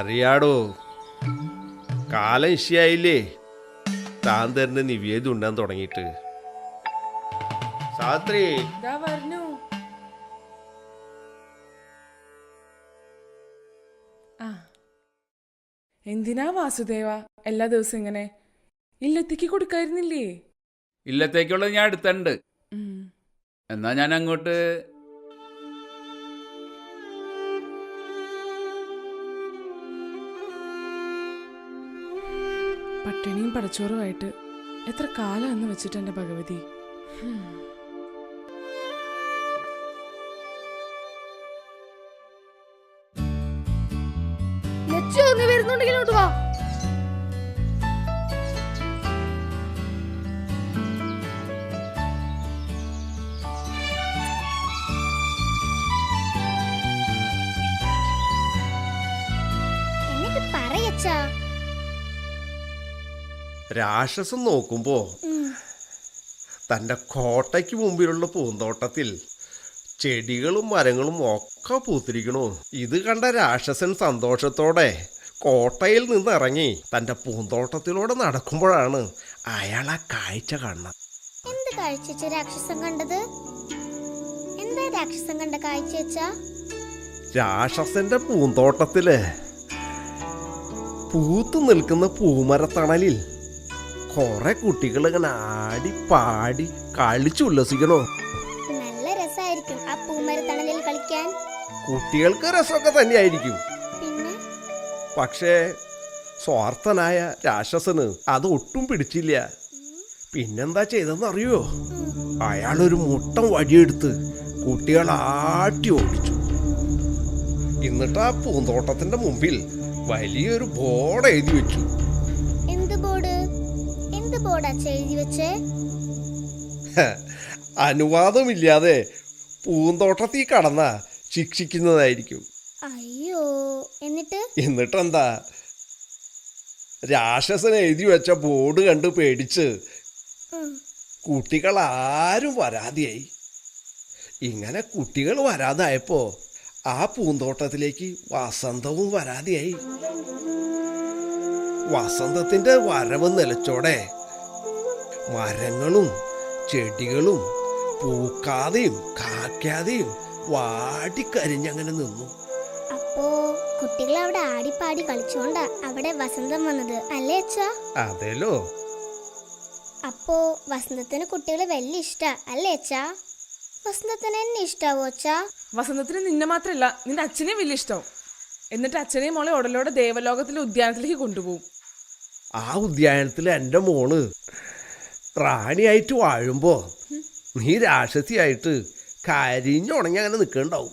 അറിയാടോ? കാലം ഇഷ്യായില്ലേ താൻ തരുന്ന നിവേദ്യം ഉണ്ടാൻ തുടങ്ങിയിട്ട് സാത്രി എന്തിനാ വാസുദേവ? എല്ലാ ദിവസവും ഇങ്ങനെ ഇല്ലത്തേക്ക് കൊടുക്കായിരുന്നില്ലേ? ഇല്ലത്തേക്കുള്ളത് ഞാൻ എടുത്തിട്ടുണ്ട്. എന്നാ ഞാൻ അങ്ങോട്ട് പട്ടിണിയും പടച്ചോറുമായിട്ട് എത്ര കാലം എന്ന് വെച്ചിട്ട് എന്റെ ഭഗവതി? വരുന്നുണ്ടെങ്കിൽ വാ. രാക്ഷസം നോക്കുമ്പോ തന്റെ കോട്ടയ്ക്ക് മുമ്പിലുള്ള പൂന്തോട്ടത്തിൽ ചെടികളും മരങ്ങളും ഒക്കെ പൂത്തിരിക്കണു. ഇത് കണ്ട രാക്ഷസൻ സന്തോഷത്തോടെ കോട്ടയിൽ നിന്ന് ഇറങ്ങി തന്റെ പൂന്തോട്ടത്തിലൂടെ നടക്കുമ്പോഴാണ് അയാൾ ആ കാഴ്ച കാണുന്നത്. എന്ത് കാഴ്ച രാക്ഷസം കണ്ടത്? എന്താ രാക്ഷസം കണ്ട കാഴ്ച രാക്ഷസന്റെ പൂന്തോട്ടത്തിൽ പൂത്തു നിൽക്കുന്ന പൂമരത്തണലിൽ കുറെ കുട്ടികൾ ഇങ്ങനെ ആടി പാടി കളിച്ചു ഉല്ലസിക്കണോ? നല്ല രസമായിരിക്കും ആ പൂമരത്തണലിൽ കളിക്കാൻ. കുട്ടികൾക്ക് രസമൊക്കെ തന്നെയായിരിക്കും. പിന്നെ? പക്ഷേ സ്വാർത്ഥനായ രാക്ഷസന് അത് ഒട്ടും പിടിച്ചില്ല. പിന്നെന്താ ചെയ്തെന്ന് അറിയോ? അയാളൊരു മുട്ടം വടിയെടുത്ത് കുട്ടികൾ ആട്ടി ഓടിച്ചു. എന്നിട്ട് ആ പൂന്തോട്ടത്തിന്റെ മുമ്പിൽ വലിയൊരു ബോർഡ് എഴുതി വെച്ചു. എന്ത് എഴുതി വെച്ചേ? അനുവാദമില്ലാതെ പൂന്തോട്ടത്തിൽ കടന്ന ശിക്ഷിക്കുന്നതായിരിക്കും. അയ്യോ എന്നിട്ട്? എന്നിട്ടെന്താ? രാക്ഷസൻ എഴുതി വെച്ച ബോർഡ് കണ്ട് പേടിച്ച് കുട്ടികൾ ആരും വരാതെയായി. ഇങ്ങനെ കുട്ടികൾ വരാതായപ്പോ ആ പൂന്തോട്ടത്തിലേക്ക് വസന്തവും വരാതെയായി. വസന്തത്തിന്റെ വരവ് നിലച്ചോടെ മരങ്ങളും ചെടികളും പൂക്കാതെയും കാക്കാതെയും വാടിക്കരിഞ്ഞങ്ങനെ നിന്നു. അപ്പോ കുട്ടികൾ അവിടെ ആടിപ്പാടി കളിച്ചോണ്ടാ അവിടെ വസന്തം വന്നത് അല്ലേ അച്ഛാ? അതേലോ. അപ്പോ വസന്തത്തിന് കുട്ടികൾ വലിയ ഇഷ്ടാ അല്ലേ അച്ഛാ? വസന്തത്തിന് എന്നെ ഇഷ്ടാവോ അച്ഛാ? വസന്തത്തിന് നിന്നെ മാത്രല്ല നിന്റെ അച്ഛനെയും വലിയ ഇഷ്ടാവും. എന്നിട്ട് അച്ഛനെയും മോളെ ഉടലോടെ ദേവലോകത്തിലെ ഉദ്യാനത്തിലേക്ക് കൊണ്ടുപോകും. ആ ഉദ്യാനത്തിൽ എന്റെ മോൾ റാണിയായിട്ട് വാഴുമ്പോ നീ രാക്ഷസിയായിട്ട് കരിഞ്ഞുണങ്ങി അങ്ങനെ നിൽക്കണ്ടാവും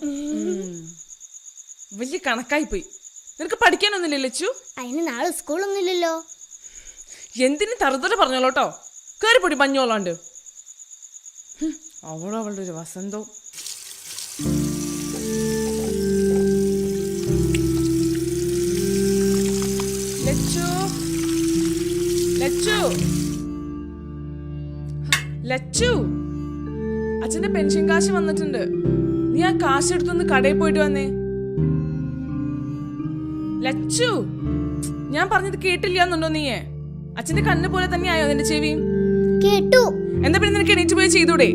വലിയ കണക്കായി പോയി നിനക്ക് പഠിക്കാനൊന്നുമില്ലല്ലോ ചു അതിന് നാളെ സ്കൂളൊന്നുമില്ലല്ലോ. എന്തിനു തറുതല പറഞ്ഞോളോട്ടോ? കയറി പൊടി പഞ്ഞോളാണ്ട് അവളോ അവളും അവളുടെ ഒരു വസന്തവും ലച്ചു? ലച്ചു? ലച്ചു അച്ഛന്റെ പെൻഷൻ കാശ് വന്നിട്ടുണ്ട്. നീ ആ കാശ് എടുത്തൊന്ന് കടയിൽ പോയിട്ട് വന്നേ. ലച്ചു ഞാൻ പറഞ്ഞത് കേട്ടില്ല എന്നുണ്ടോ നീയെ? അച്ഛന്റെ കണ്ണ് പോലെ തന്നെ ആയോ നിന്റെ ചെവി? കേട്ടു. എന്താ പിന്നെ നിനക്ക് എണീറ്റ് പോയി ചെയ്തൂടെ?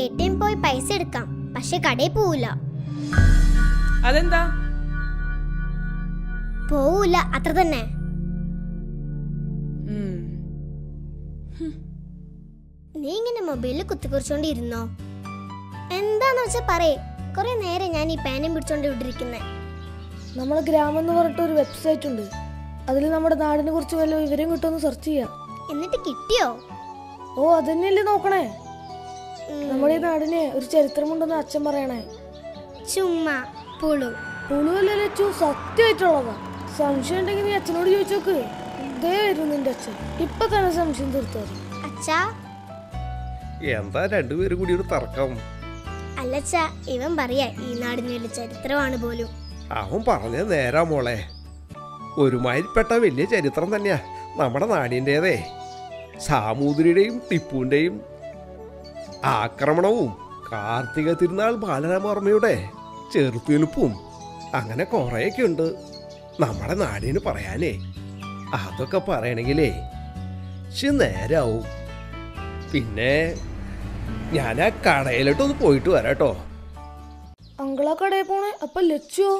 എ ടി എം പോയി പൈസ എടുക്കാം. പക്ഷെ കടയിൽ പോവില്ല അതെന്താ? പോവൂല അത്ര തന്നെ. നീ ഇങ്ങനെ മൊബൈലിൽ കുത്തിക്കുറിച്ചോണ്ടിരുന്നോ? എന്താന്ന് വെച്ചാ പറയേ. കുറെ നേരം ഞാൻ ഈ പേനയും പിടിച്ചോണ്ട് വിട്ടിരിക്കുന്നേ നമ്മളെ ഗ്രാമം എന്ന് പറഞ്ഞിട്ട് ഒരു വെബ്സൈറ്റ് ഉണ്ട്. അതിൽ നമ്മുടെ നാടിനെ കുറിച്ച് വല്ല വിവരം കിട്ടുമെന്ന് സെർച്ച് ചെയ്യാം. എന്നിട്ട് കിട്ടിയോ? ഓ അതന്നെയല്ലേ നോക്കണേ. നമ്മുടെ ഈ നാടിന് ഒരു ചരിത്രമുണ്ടെന്ന് അച്ഛൻ പറയണേ. ചുമ്മാ പുളു. പുളുവല്ല ലച്ചു സത്യമായിട്ടുള്ളതാ. സംശയം ഉണ്ടെങ്കിൽ നീ അച്ഛനോട് ചോദിച്ചോക്ക്. ഇതേ വരുന്നു നിന്റെ അച്ഛൻ. ഇപ്പൊ തന്നെ സംശയം തീർത്തു? അച്ഛാ എന്താ രണ്ടുപേരും കൂടി ഒരു തർക്കം? അല്ലച്ച ഇവൻ പറയാ ഈ നാടിന് വലിയ ചരിത്രമാണ് പോലും. അവൻ പറഞ്ഞ നേരാ മോളെ. ഒരുമാതിരിപ്പെട്ട വലിയ ചരിത്രം തന്നെയാ നമ്മുടെ നാടിന്റെതേ സാമൂതിരിയുടെയും ടിപ്പുവിന്റെയും ആക്രമണവും കാർത്തിക തിരുനാൾ ബാലരാമവർമ്മയുടെ ചെറുത്തുനിൽപ്പും അങ്ങനെ കുറേയൊക്കെ ഉണ്ട് നമ്മുടെ നാടിന് പറയാനേ അതൊക്കെ പറയണെങ്കിലേ ശി നേരാവും. പിന്നെ ഞാൻ ആ കടയിലോട്ടൊന്ന് പോയിട്ട് വരാട്ടോ. അങ്കിളാ കടയിൽ പോണേ. അപ്പൊ ലച്ചോ?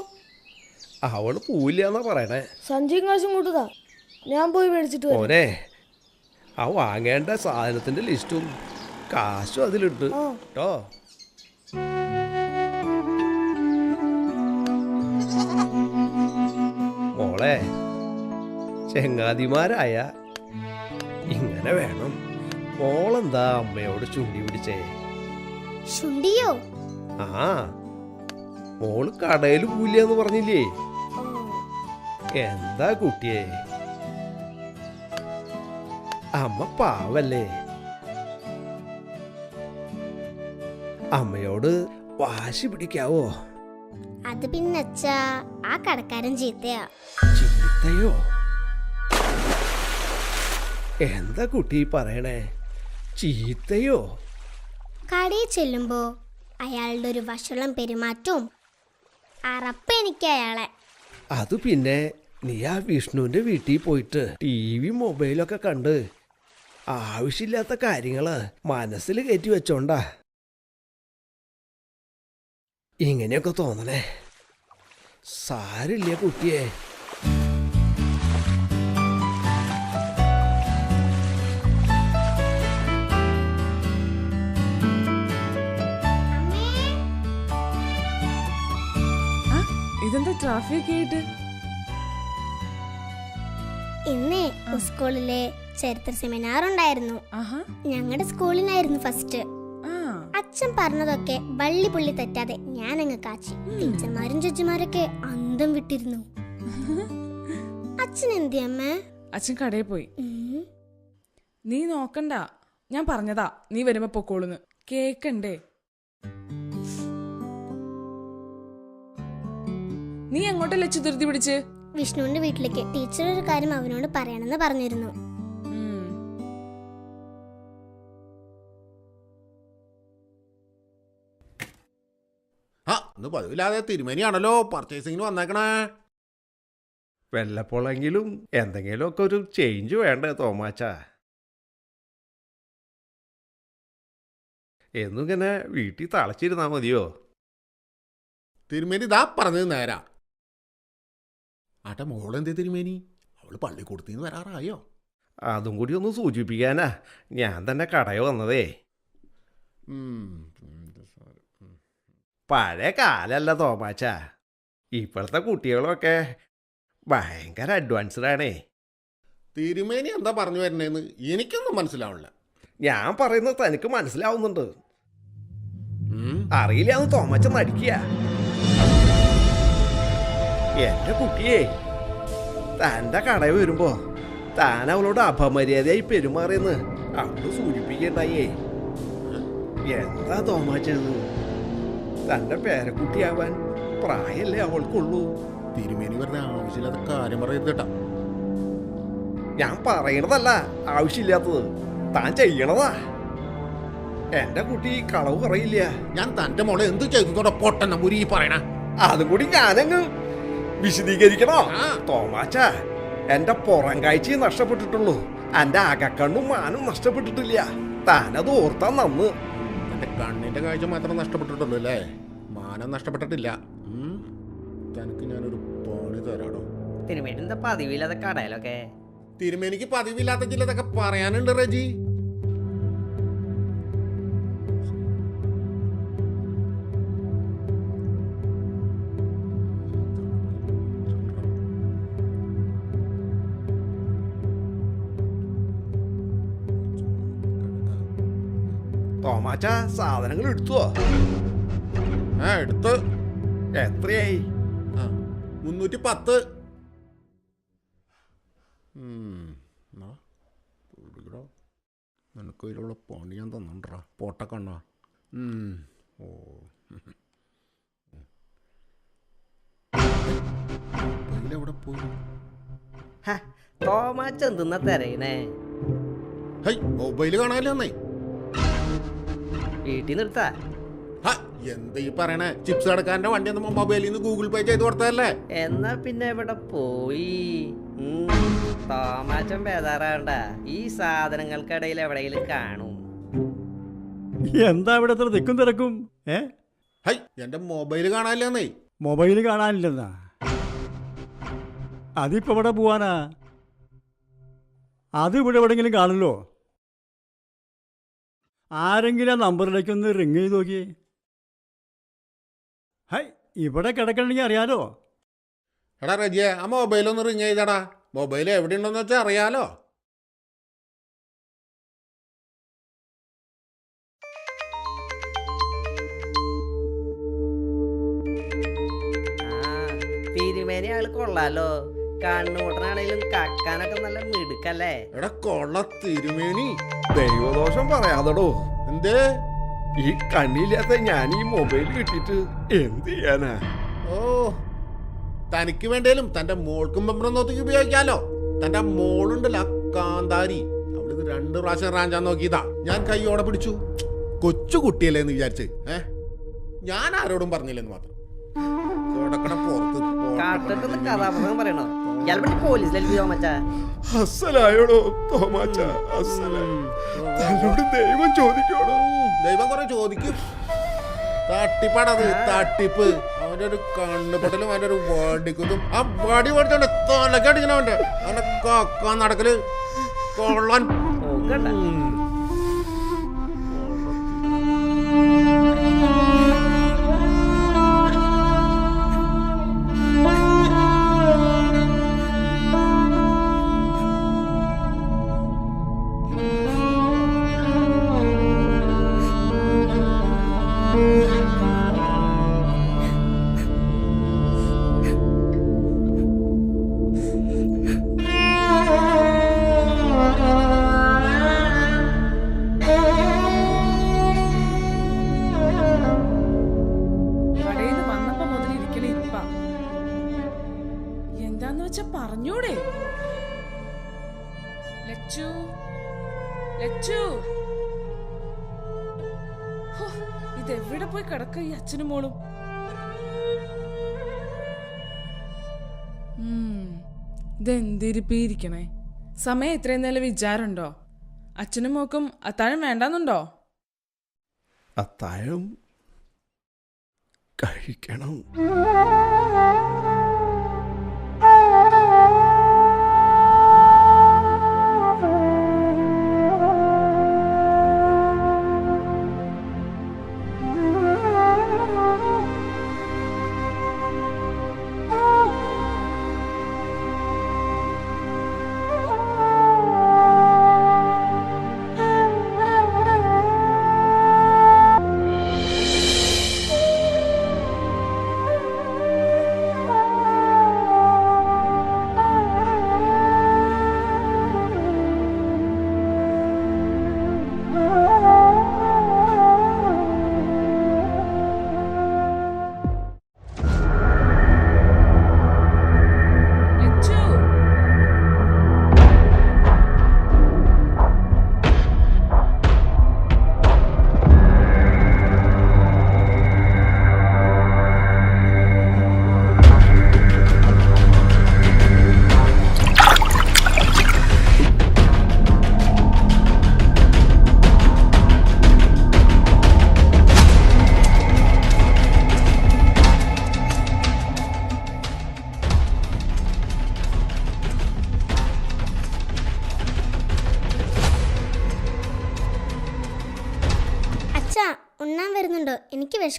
അവൾ പോവില്ല എന്നാ പറയണേ. സഞ്ജയ് കാശും കൂട്ടുതാ ഞാൻ പോയി മേടിച്ചിട്ട് വരാം. മോനെ ആ വാങ്ങേണ്ട സാധനത്തിന്റെ ലിസ്റ്റും കാശും അതിലുണ്ട്. കേട്ടോ മോളെ ചെങ്ങാതിമാരായ ഇങ്ങനെ വേണം. മോളെന്താ അമ്മയോട് ചുണ്ടി പിടിച്ചേ? ചുണ്ടിയോ? ആ മോൾ കടയിൽ പോലെന്ന് പറഞ്ഞില്ലേ? എന്താ കുട്ടിയെ? അമ്മ പാവല്ലേ? അമ്മയോട് വാശി പിടിക്കാവോ? അത് പിന്നെ ആ കടക്കാരൻ ചീത്തയാ. ചീത്തയോ? എന്താ കുട്ടി പറയണേ? ചീത്തയോ? കടയിൽ ചെല്ലുമ്പോ അയാളുടെ ഒരു വഷളം പെരുമാറ്റവും അറപ്പെനിക്ക് അയാളെ. അത് പിന്നെ നീ ആ വിഷ്ണുവിന്റെ വീട്ടിൽ പോയിട്ട് ടി വി മൊബൈലൊക്കെ കണ്ട് ആവശ്യമില്ലാത്ത കാര്യങ്ങൾ മനസ്സിൽ കയറ്റി വെച്ചോണ്ടാ. ഇങ്ങനെയൊക്കെ തോന്നണേ. സാരില്ല കുട്ടിയെ? ട്രാഫിക് ആയിട്ട്. ഇന്ന് സ്കൂളിലെ ചരിത്ര സെമിനാർ ഉണ്ടായിരുന്നു. ഞങ്ങളുടെ സ്കൂളിനായിരുന്നു ഫസ്റ്റ് അച്ഛൻ പറഞ്ഞതൊക്കെ വള്ളി പുള്ളി തെറ്റാതെ ഞാൻ അങ്ങ് കാച്ചി ടീച്ചർമാരും ജഡ്ജിമാരൊക്കെ അന്തം വിട്ടിരുന്നു. അച്ഛൻ എന്തി അമ്മ? അച്ഛൻ കടയിൽ പോയി. നീ നോക്കണ്ട. ഞാൻ പറഞ്ഞതാ. നീ വരുമ്പോ പൊക്കോളുന്ന്. കേക്കണ്ടേ? നീ എങ്ങോട്ടല്ലേ ലച്ചു ധൃതി പിടിച്ച്? വിഷ്ണുവിന്റെ വീട്ടിലേക്ക്. ടീച്ചർ ഒരു കാര്യം അവനോട് പറയണമെന്ന് പറഞ്ഞിരുന്നു. ആ ഇന്ന് പതിവില്ലാതെ തിരുമേനിയാണല്ലോ പർച്ചേസിങ്ങിന് വന്നേക്കണേ. വല്ലപ്പോഴെങ്കിലും എന്തെങ്കിലുമൊക്കെ ഒരു ചേഞ്ച് വേണ്ടേ തോമാച്ച? എന്നും ഇങ്ങനെ വീട്ടിൽ തളച്ചിരുന്നാ മതിയോ? തിരുമേനി ഇതാ പറഞ്ഞത് നേരാ. ആട്ടെ മോളെന്തേ തിരുമേനി? അവൾ പള്ളിക്കൂടത്തിന്ന് വരാറായോ? അതും കൂടി ഒന്ന് സൂചിപ്പിക്കാനാ. ഞാൻ തന്നെ കടയിൽ വന്നതേ. പഴയ കാലല്ല തോമാച്ച. ഇപ്പോഴത്തെ കുട്ടികളൊക്കെ ഭയങ്കര അഡ്വാൻസ്ഡ് ആണേ. തിരുമേനി എന്താ പറഞ്ഞു വരണേന്ന് എനിക്കൊന്നും മനസ്സിലാവില്ല. ഞാൻ പറയുന്നത് തനിക്ക് മനസ്സിലാവുന്നുണ്ട്. അറിയില്ല എന്ന് തോമാച്ച നടിക്കുക. എന്റെ കുട്ടിയെ തന്റെ കടയിൽ വരുമ്പോ? താൻ അവളോട് അപമര്യാദയായി പെരുമാറിയെന്ന് അവൾ സൂചിപ്പിക്കണ്ടായേ എന്താ തോമാച്ചത് തന്റെ പേരക്കുട്ടിയാവാൻ പ്രായല്ലേ അവൾക്കുള്ളൂ. തിരുമേനി പറഞ്ഞ ആവശ്യമില്ലാത്ത കാര്യം പറയരുത് കേട്ടാ. ഞാൻ പറയണതല്ല ആവശ്യമില്ലാത്തത്. താൻ ചെയ്യണതാ. എന്റെ കുട്ടി കളവ് പറയില്ല ഞാൻ തന്റെ മോളെ എന്ത് ചെയ്തതോടെ പൊട്ടന്ന മുരി പറയണ. അതും കൂടി ഞാനങ്ങ് വിശദീകരിക്കണോ. തോമാച്ച എന്റെ പുറം കാഴ്ചയെ നഷ്ടപ്പെട്ടിട്ടുള്ളൂ. എന്റെ അകക്കണ്ണും മാനും നഷ്ടപ്പെട്ടിട്ടില്ല. താനത് ഓർത്താ നന്ന്. എന്റെ കണ്ണിന്റെ കാഴ്ച മാത്രം നഷ്ടപ്പെട്ടിട്ടുള്ളൂ അല്ലേ? മാനം നഷ്ടപ്പെട്ടിട്ടില്ല. തനിക്ക് ഞാനൊരു പണി തരാടോ. തിരുമേനി എന്താ പതിവില്ലാതെ കടയിലൊക്കെ? തിരുമേനിക്ക് പതിവില്ലാത്ത ചിലതൊക്കെ പറയാനുണ്ട് റജി. തോമാച്ച സാധനങ്ങൾ എടുത്തുവോ ആ എടുത്ത്. എത്രയായി? മുന്നൂറ്റി പത്ത്. നിനക്ക് ഇതിലുള്ള പണി ഞാൻ തന്നിട്ടാ പൊട്ടക്കണ്ണ ഓ. എവിടെ പോയി? തോമാച്ച എന്തെന്നാ തെരയണേ. ഹൈ മൊബൈൽ കാണാനല്ലേ വീട്ടിൽ നിർത്താ. ഹ, എന്താ ഈ പറയണേ? ചിപ്സ് കടക്കാരന്റെ വണ്ടി ഒന്ന് മൊബൈലിൽ നിന്ന് ഗൂഗിൾ പേ ചെയ്ത് കൊടുത്തതല്ലേ? എന്നാ പിന്നെ ഇവിടെ പോയി? ഉം, ബേതാറാവണ്ട. ഈ സാധനങ്ങൾക്കിടയിൽ എവിടെയെങ്കിലും കാണും. എന്താ ഇവിടെ ഇത്ര തിക്കും തിരക്കും? ഏ? ഹൈ എന്റെ മൊബൈൽ കാണാനില്ലെന്നേ. മൊബൈൽ കാണാനില്ലെന്നാ? അതിപ്പോ ഇവിടെ പോവാനാ? അത് ഇവിടെ എവിടെയെങ്കിലും കാണുമല്ലോ. ആരെങ്കിലും ആ നമ്പറിലേക്ക് ഒന്ന് റിങ് ചെയ്ത് നോക്കിയേ. ഹൈ ഇവിടെ കിടക്കണമെങ്കിൽ അറിയാലോ. എടാ റജിയെ ആ മൊബൈൽ ഒന്ന് റിങ് ചെയ്തടാ. മൊബൈൽ എവിടെ ഉണ്ടെന്ന് വെച്ചാൽ അറിയാലോ. ആ തിരുമേനി ആൾ കൊള്ളാലോ. കണ്ണൂട്ടനാണേലും കക്കാനൊക്കെ നല്ല മിടുക്കല്ലേ? എടാ കൊള്ള തിരുമേനി. ദൈവദോഷം പറയാതടോ. എന്തേ? ഈ കണ്ണില്ലാത്ത ഞാൻ ഈ മൊബൈൽ കിട്ടിട്ട് എന്ത് ചെയ്യാനാ? ഓ തനിക്ക് വേണ്ടേലും തന്റെ മോൾക്കും പെമ്പറന്നോത്തേക്ക് ഉപയോഗിക്കാലോ. തന്റെ മോളുണ്ടല്ലോ അക്കാന്താരി കാന്താരി. അവളിത് രണ്ട് പ്രാവശ്യം റാഞ്ചാൻ നോക്കിയതാ. ഞാൻ കൈയോടെ പിടിച്ചു. കൊച്ചു കുട്ടിയല്ലേ എന്ന് വിചാരിച്ച്. ഏ? ഞാൻ ആരോടും പറഞ്ഞില്ലെന്ന് മാത്രം. കഥാപാത്രം പുറത്ത് കഥാപ്രസംഗം പറയണോ? ഇയാൾ പറ്റി പോലീസിലേക്ക് തോമച്ചാ അസലായോടോ തോമാച്ച തന്നോട് ദൈവം ചോദിക്കോടോ ദൈവം കുറെ ചോദിക്കും. തട്ടിപ്പാടത് തട്ടിപ്പ്. അവന്റെ ഒരു കണ്ണുപൊട്ടലും അവന്റെ ഒരു വടിക്കുതും ആ വടി പഠിച്ചോണ്ട് തലക്കടിക്കണം അവന്റെ അവന്റെ കക്കാൻ നടക്കൽ. കൊള്ളാൻ. ഇതെന്തിരിപ്പിരിക്കണേ? സമയം ഇത്രയും നേരം വിചാരമുണ്ടോ? അച്ഛനും മോക്കും അത്താഴം വേണ്ടാന്നുണ്ടോ? അത്താഴം കഴിക്കണം.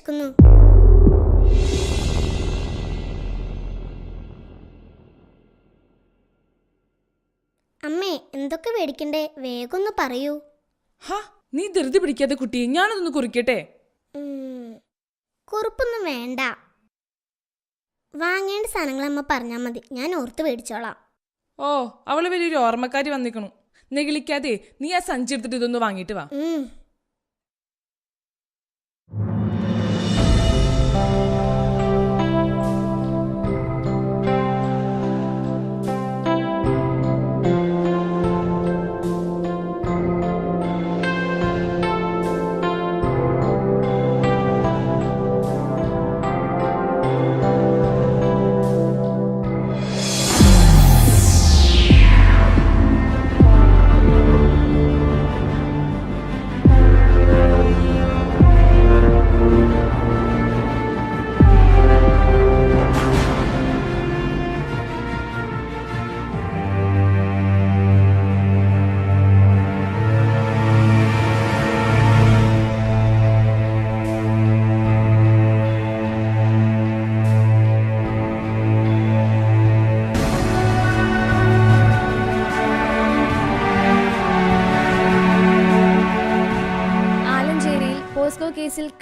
എനിക്ക് വിശക്കുന്നു അമ്മേ എന്തൊക്കെ മേടിക്കണ്ടേ വേഗം ഒന്ന് പറയൂ. ഹാ നീ ധൃതി പിടിക്കാതെ കുട്ടി ഞാനതൊന്ന് കുറിക്കട്ടെ? കുറിപ്പൊന്നും വേണ്ട. വാങ്ങേണ്ട സാധനങ്ങൾ അമ്മ പറഞ്ഞാൽ മതി. ഞാൻ ഓർത്ത് മേടിച്ചോളാം ഓ അവൾ വലിയൊരു ഓർമ്മക്കാരി വന്നിക്കണു. നെഗിളിക്കാതെ നീ ആ സഞ്ചി എടുത്തിട്ട് ഇതൊന്ന് വാങ്ങിയിട്ട് വാ.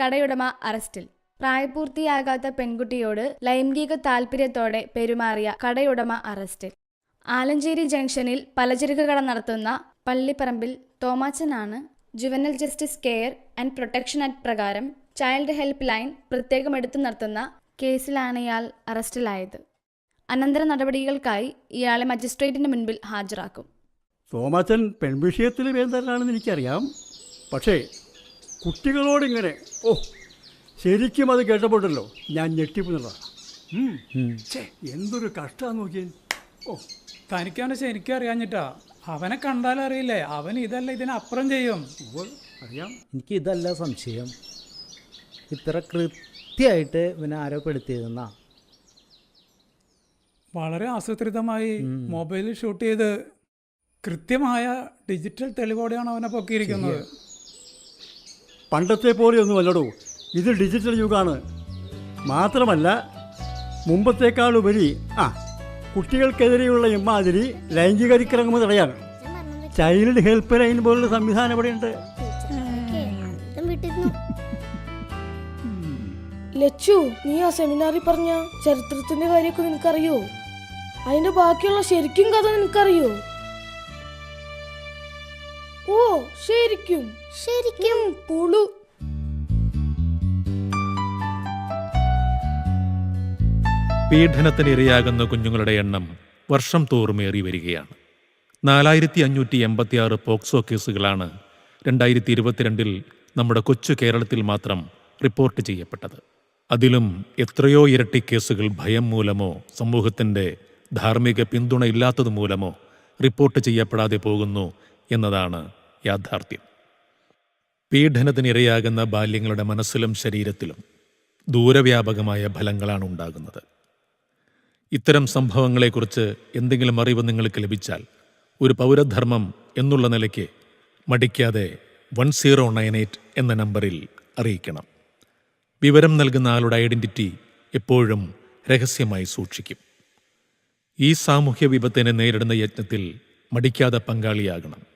കടയുടമ അറസ്റ്റിൽ. പ്രായപൂർത്തിയാകാത്ത പെൺകുട്ടിയോട് ലൈംഗിക താൽപര്യത്തോടെ പെരുമാറിയ കടയുടമ അറസ്റ്റിൽ. ആലഞ്ചേരി ജംഗ്ഷനിൽ പലചരക്ക് കട നടത്തുന്ന പള്ളിപ്പറമ്പിൽ തോമാച്ചനാണ് juvenile justice care and protection act പ്രകാരം ചൈൽഡ് ഹെൽപ്പ് ലൈൻ പ്രത്യേകം എടുത്തു നടത്തുന്ന കേസിലാണ് ഇയാൾ അറസ്റ്റിലായത്. അനന്തര നടപടികൾക്കായി ഇയാളെ മജിസ്ട്രേറ്റിന് മുൻപിൽ ഹാജരാക്കും. തോമാച്ചൻ പെൺവിഷയത്തിൽ വേന്തരനാണെന്ന് എനിക്കറിയാം. പക്ഷേ കുട്ടികളോടിങ്ങനെ. ഓ ശരിക്കും അത് കേട്ടപ്പോട്ടല്ലോ ഞാൻ ഞെട്ടിപ്പോന്നതാണ് എന്തൊരു കഷ്ടാ നോക്കിയേ. ഓ തനിക്കാണ് ശരിക്കും അറിയാഞ്ഞിട്ടാ. അവനെ കണ്ടാൽ അറിയില്ലേ? അവൻ ഇതല്ല ഇതിനപ്പുറം ചെയ്യും. അറിയാം. എനിക്ക് ഇതല്ല സംശയം. ഇത്ര കൃത്യമായിട്ട് ഇവനെ ആരോപ്പെടുത്തിയതെന്നാ വളരെ ആസൂത്രിതമായി മൊബൈലിൽ ഷൂട്ട് ചെയ്ത് കൃത്യമായ ഡിജിറ്റൽ തെളിവോടെയാണ് അവനെ പൊക്കിയിരിക്കുന്നത്. പണ്ടത്തെ പോലെയൊന്നുമല്ലടോ ഇത് ഡിജിറ്റൽ യുഗമാണ് മാത്രമല്ല മുമ്പത്തേക്കാൾ ഉപരി ആ കുട്ടികൾക്കെതിരെയുള്ള ഇമാതിരി ലൈംഗികരിക്കിറങ്ങുമ്പോൾ തടയാണ് ചൈൽഡ് ഹെൽപ്പ് ലൈൻ പോലുള്ള സംവിധാനം ഇവിടെയുണ്ട് ലച്ചു നീ ആ സെമിനാറിൽ പറഞ്ഞ ചരിത്രത്തിന്റെ കാര്യമൊക്കെ നിനക്കറിയോ അതിന്റെ ബാക്കിയുള്ള ശരിക്കും കഥ നിനക്കറിയോ ഓ ശരിക്കും ശരിക്കും പുളു. പീഡനത്തിന് ഇരയാകുന്ന കുഞ്ഞുങ്ങളുടെ എണ്ണം വർഷം തോറും ഏറി വരികയാണ്. നാലായിരത്തി അഞ്ഞൂറ്റി എൺപത്തിയാറ് പോക്സോ കേസുകളാണ് രണ്ടായിരത്തി ഇരുപത്തിരണ്ടിൽ നമ്മുടെ കൊച്ചു കേരളത്തിൽ മാത്രം റിപ്പോർട്ട് ചെയ്യപ്പെട്ടത്. അതിലും എത്രയോ ഇരട്ടി കേസുകൾ ഭയം മൂലമോ സമൂഹത്തിന്റെ ധാർമ്മിക പിന്തുണ ഇല്ലാത്തത് മൂലമോ റിപ്പോർട്ട് ചെയ്യപ്പെടാതെ പോകുന്നു എന്നതാണ് യാഥാർത്ഥ്യം. പീഡനത്തിനിരയാകുന്ന ബാല്യങ്ങളുടെ മനസ്സിലും ശരീരത്തിലും ദൂരവ്യാപകമായ ഫലങ്ങളാണ് ഉണ്ടാകുന്നത്. ഇത്തരം സംഭവങ്ങളെക്കുറിച്ച് എന്തെങ്കിലും അറിവ് നിങ്ങൾക്ക് ലഭിച്ചാൽ ഒരു പൗരധർമ്മം എന്നുള്ള നിലയ്ക്ക് മടിക്കാതെ വൺ സീറോ നയൻ എയ്റ്റ് എന്ന നമ്പറിൽ അറിയിക്കണം. വിവരം നൽകുന്ന ആളുടെ ഐഡന്റിറ്റി എപ്പോഴും രഹസ്യമായി സൂക്ഷിക്കും. ഈ സാമൂഹ്യ വിപത്തിനെ നേരിടുന്ന യജ്ഞത്തിൽ മടിക്കാതെ പങ്കാളിയാകണം.